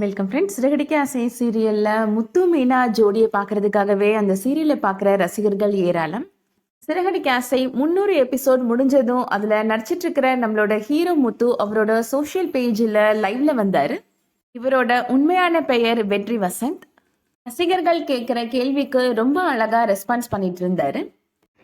Welcome friends Siragadikka ஆசை சீரியலில் முத்து மீனா ஜோடியை பார்க்கறதுக்காகவே அந்த சீரியலை பார்க்குற ரசிகர்கள் ஏராளம். சிறகடிக்க ஆசை முந்நூறு எபிசோட் முடிஞ்சதும் அதில் நடிச்சிட்டு இருக்கிற நம்மளோட ஹீரோ முத்து அவரோட சோஷியல் பேஜில் லைவ்ல வந்தார். இவரோட உண்மையான பெயர் வெற்றி வசந்த். ரசிகர்கள் கேட்குற கேள்விக்கு ரொம்ப அழகாக ரெஸ்பான்ஸ் பண்ணிட்டு இருந்தாரு.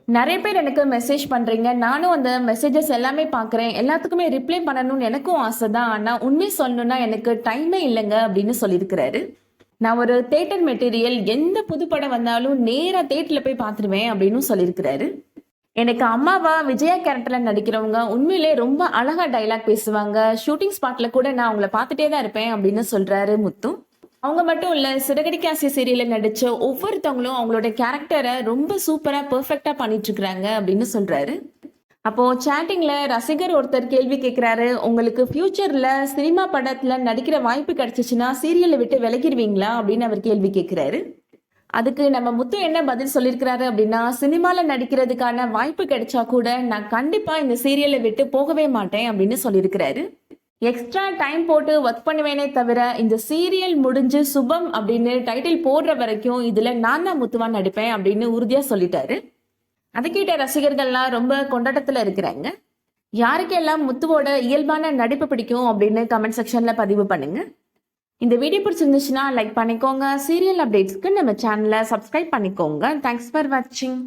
நிறைய பேர் எனக்கு மெசேஜ் பண்ணுறீங்க நானும் அந்த மெசேஜஸ் எல்லாமே பார்க்குறேன் எல்லாத்துக்குமே ரிப்ளை பண்ணணும்னு எனக்கும் ஆசை தான் ஆனால் உண்மை சொல்லணும்னா எனக்கு டைமே இல்லைங்க அப்படின்னு சொல்லியிருக்கிறாரு. நான் ஒரு தேட்டர் மெட்டீரியல் எந்த புது படம் வந்தாலும் நேராக தேட்டரில் போய் பார்த்துருவேன் அப்படின்னு சொல்லியிருக்கிறாரு. எனக்கு அம்மாவா விஜயா கேரக்டரில் நடிக்கிறவங்க உண்மையிலே ரொம்ப அழகாக டைலாக் பேசுவாங்க. ஷூட்டிங் ஸ்பாட்டில் கூட நான் அவங்கள பார்த்துட்டே தான் இருப்பேன் அப்படின்னு சொல்கிறாரு முத்து. அவங்க மட்டும் இல்ல சிறகடிக்காசி சீரியல்ல நடிச்ச ஒவ்வொருத்தவங்களும் அவங்களோட கேரக்டரை ரொம்ப சூப்பரா பெர்ஃபெக்டா பண்ணிட்டு அப்படின்னு சொல்றாரு. அப்போ சேட்டிங்கில் ரசிகர் ஒருத்தர் கேள்வி கேட்கிறாரு உங்களுக்கு ஃபியூச்சர்ல சினிமா படத்துல நடிக்கிற வாய்ப்பு கிடைச்சிச்சுன்னா சீரியலை விட்டு விலகிடுவீங்களா அப்படின்னு அவர் கேள்வி கேட்கிறாரு அதுக்கு நம்ம முத்து என்ன பதில் சொல்லியிருக்கிறாரு அப்படின்னா சினிமால நடிக்கிறதுக்கான வாய்ப்பு கிடைச்சா கூட நான் கண்டிப்பா இந்த சீரியலை விட்டு போகவே மாட்டேன் அப்படின்னு சொல்லியிருக்கிறாரு எக்ஸ்ட்ரா டைம் போட்டு ஒர்க் பண்ணுவேனே தவிர இந்த சீரியல் முடிஞ்சு சுபம் அப்படின்னு டைட்டில் போடுற வரைக்கும் இதில் நான் தான் முத்துவான் நடிப்பேன் அப்படின்னு உறுதியாக சொல்லிட்டாரு. அதை கேட்ட ரசிகர்கள்லாம் ரொம்ப கொண்டாட்டத்தில் இருக்கிறாங்க. யாருக்கெல்லாம் முத்துவோட இயல்பான நடிப்பு பிடிக்கும் அப்படின்னு கமெண்ட் செக்ஷனில் பதிவு பண்ணுங்க. இந்த வீடியோ பிடிச்சிருந்துச்சுன்னா லைக் பண்ணிக்கோங்க. சீரியல் அப்டேட்ஸ்க்கு நம்ம சேனலை சப்ஸ்கிரைப் பண்ணிக்கோங்க. தேங்க்ஸ் ஃபார் வாட்சிங்